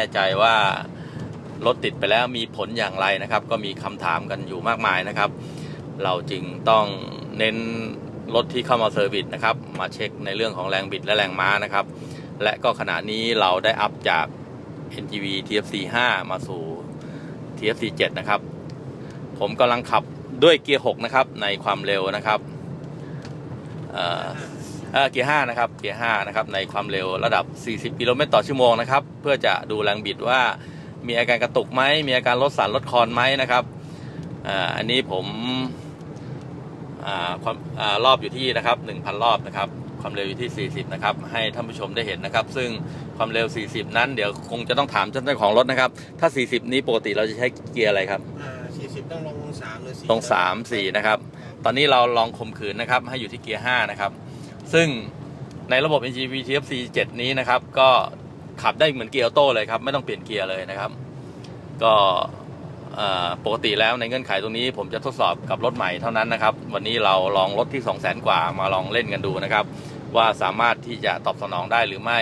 แน่ใจว่ารถติดไปแล้วมีผลอย่างไรนะครับ ก็มีคำถามกันอยู่มากมายนะครับ เราจึงต้องเน้นรถที่เข้ามาเซอร์วิสนะครับ มาเช็คในเรื่องของแรงบิดและแรงม้านะครับ และก็ขณะนี้เราได้อัพจาก NGV TFC 5 มาสู่ TFC 7 นะครับ ผมกำลังขับด้วยเกียร์ 6 นะครับ ในความเร็วนะครับ เอ่อเอ่อเกียร์5นะครับ เกียร์5นะครับ ในความเร็วระดับ 40 กิโลเมตรต่อชั่วโมงนะครับ เพื่อจะดูแรงบิดว่ามีอาการกระตุกไหม มีอาการลดสั่นลดคลอนไหมนะครับอ่าอันนี้ผมอ่าความอ่ารอบอยู่ที่นะครับ 1,000 รอบนะครับ ความเร็วอยู่ที่ 40 นะครับ ให้ท่านผู้ชมได้เห็นนะครับ ซึ่งความเร็ว 40 นั้น เดี๋ยวคงจะต้องถามเจ้าของรถนะครับ ถ้า 40 นี้ปกติเราจะใช้เกียร์อะไรครับอ่าสี่สิบต้องลงสามหรือสี่ตรง3 4นะครับ ตอนนี้เราลองข่มขืนนะครับ ให้อยู่ที่เกียร์5นะครับ ซึ่งในระบบ NGV TFC 7 นี้นะครับ ก็ขับได้เหมือนเกียร์ออโต้เลยครับ ไม่ต้องเปลี่ยนเกียร์เลยนะครับ ก็ปกติแล้วในเงื่อนไขตรงนี้ผมจะทดสอบกับรถใหม่เท่านั้นนะครับ วันนี้เราลองรถที่ 2 0 0 0 0 0 กว่ามาลองเล่นกันดูนะครับ ว่าสามารถที่จะตอบสนองได้หรือไม่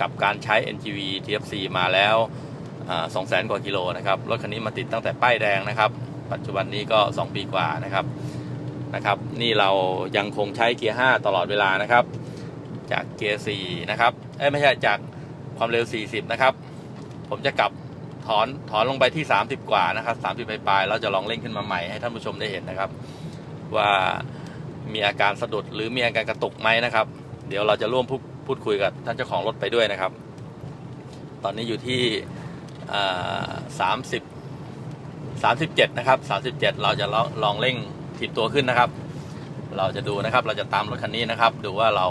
กับการใช้ NGV TFC มาแล้วสองแสนกว่ากิโลนะครับ รถคันนี้มาติดตั้งแต่ป้ายแดงนะครับ ปัจจุบันนี้ก็ 2 ปีกว่านะครับ นะครับ นี่เรายังคงใช้เกียร์ 5 ตลอดเวลานะครับ จากเกียร์ 4 นะครับ เอ้ไม่ใช่จากความเร็ว 40 นะครับ ผมจะกลับถอนถอนลงไปที่ 30 กว่านะครับ 30 ปลายๆเราจะลองเล่นขึ้นมาใหม่ให้ท่านผู้ชมได้เห็นนะครับ ว่ามีอาการสะดุดหรือมีอาการกระตุกไหมนะครับ เดี๋ยวเราจะร่วมพูดพดคุยกับท่านเจ้าของรถไปด้วยนะครับ ตอนนี้อยู่ที่สามสิบสามสิบเจ็ดนะครับสามสิบเจ็ดเราจะลองลองเร่ง ถีบตัวขึ้นนะครับ เราจะดูนะครับเราจะตามรถคันนี้นะครับ ดูว่าเรา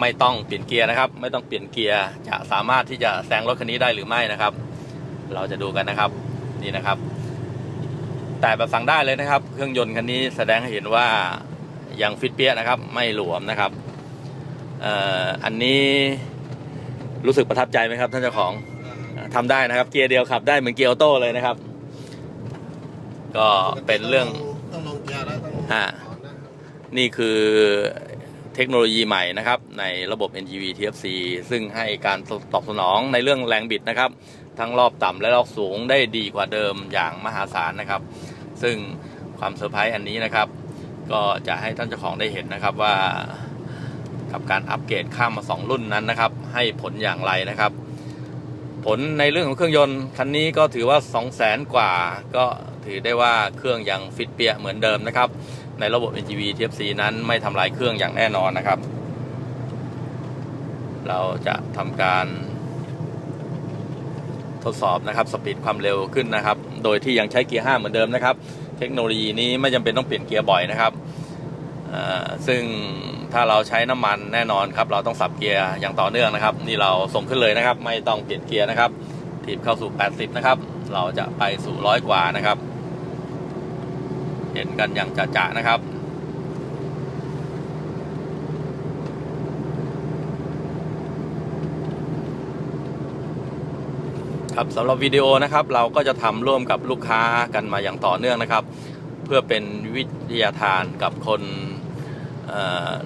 ไม่ต้องเปลี่ยนเกียร์นะครับ ไม่ต้องเปลี่ยนเกียร์จะสามารถที่จะแซงรถคันนี้ได้หรือไม่นะครับ เราจะดูกันนะครับนี่นะครับ แต่แบบสั่งได้เลยนะครับ เครื่องยนต์คันนี้แสดงให้เห็นว่ายังฟิตเปี้ยนะครับ ไม่หลวมนะครับเอ่ออันนี้รู้สึกประทับใจไหมครับ ท่านเจ้าของอ่าทำได้นะครับ เกียร์เดียวขับได้เหมือนเกียร์ออโต้เลยนะครับ ก็เป็นเรื่อง กียร์แล้วต้องอ่าถอนนะครับนี่คือเทคโนโลยีใหม่นะครับ ในระบบ NGV TFC ซึ่งให้การตอบสนองในเรื่องแรงบิดนะครับ ทั้งรอบต่ำและรอบสูงได้ดีกว่าเดิมอย่างมหาศาลนะครับ ซึ่งความเซอร์ไพรส์อันนี้นะครับ ก็จะให้ท่านเจ้าของได้เห็นนะครับว่ากับการอัปเกรดข้ามมา 2 รุ่นนั้นนะครับ ให้ผลอย่างไรนะครับ ผลในเรื่องของเครื่องยนต์คันนี้ก็ถือว่า 2 0 0แสนกว่า ก็ถือได้ว่าเครื่องยังฟิตเปียเหมือนเดิมนะครับ ในระบบ NGV TFC นั้นไม่ทำลายเครื่องอย่างแน่นอนนะครับ เราจะทำการทดสอบนะครับสปีดความเร็วขึ้นนะครับ โดยที่ยังใช้เกียร์5เหมือนเดิมนะครับ เทคโนโลยีนี้ไม่จำเป็นต้องเปลี่ยนเกียร์บ่อยนะครับ ซึ่งถ้าเราใช้น้ำมันแน่นอนครับ เราต้องสับเกียร์อย่างต่อเนื่องนะครับ นี่เราส่งขึ้นเลยนะครับ ไม่ต้องเปลี่ยนเกียร์นะครับถีบเข้าสู่ 80 นะครับ เราจะไปสู่ร้อยกว่านะครับ เห็นกันอย่างจะๆนะครับครับสำหรับวิดีโอนะครับเราก็จะทำร่วมกับลูกค้ากันมาอย่างต่อเนื่องนะครับ เพื่อเป็นวิทยาทานกับคน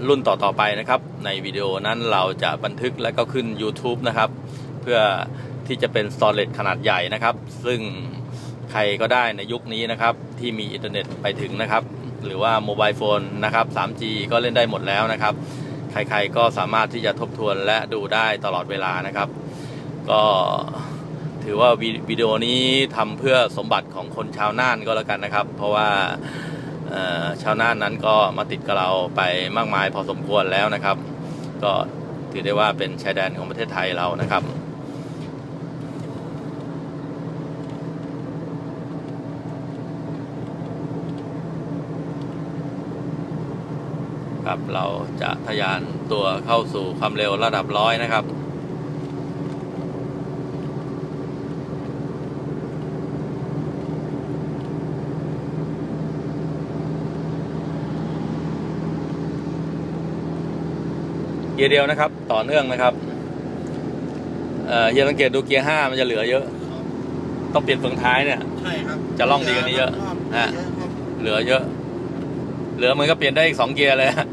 รุ่นต่อๆไปนะครับ ในวิดีโอนั้นเราจะบันทึกและก็ขึ้น YouTube นะครับ เพื่อที่จะเป็นสตอเรจขนาดใหญ่นะครับ ซึ่งใครก็ได้ในยุคนี้นะครับ ที่มีอินเทอร์เน็ตไปถึงนะครับ หรือว่าโมบายโฟนนะครับ 3G ก็เล่นได้หมดแล้วนะครับ ใครๆก็สามารถที่จะทบทวนและดูได้ตลอดเวลานะครับ ก็ถือว่าวิวิดีโอนี้ทำเพื่อสมบัติของคนชาวน่านก็แล้วกันนะครับ เพราะว่า ชาวน่านนั้นก็มาติดกับเราไปมากมายพอสมควรแล้วนะครับ ก็ถือได้ว่าเป็นชายแดนของประเทศไทยเรานะครับครับเราจะทะยานตัวเข้าสู่ความเร็วระดับร้อยนะครับ เกียร์เดียวนะครับ ต่อเนื่องนะครับเอ่อเฮียสังเกตดูเกียร์ห้ามันจะเหลือเยอะ ต้องเปลี่ยนเฟืองท้ายเนี่ย ใช่ครับ จะล่องดีกว่านี้เยอะรบฮะเยอะครับเหลือเยอะ เหลือมันก็เปลี่ยนได้อีกสองเกียร์เลยฮะ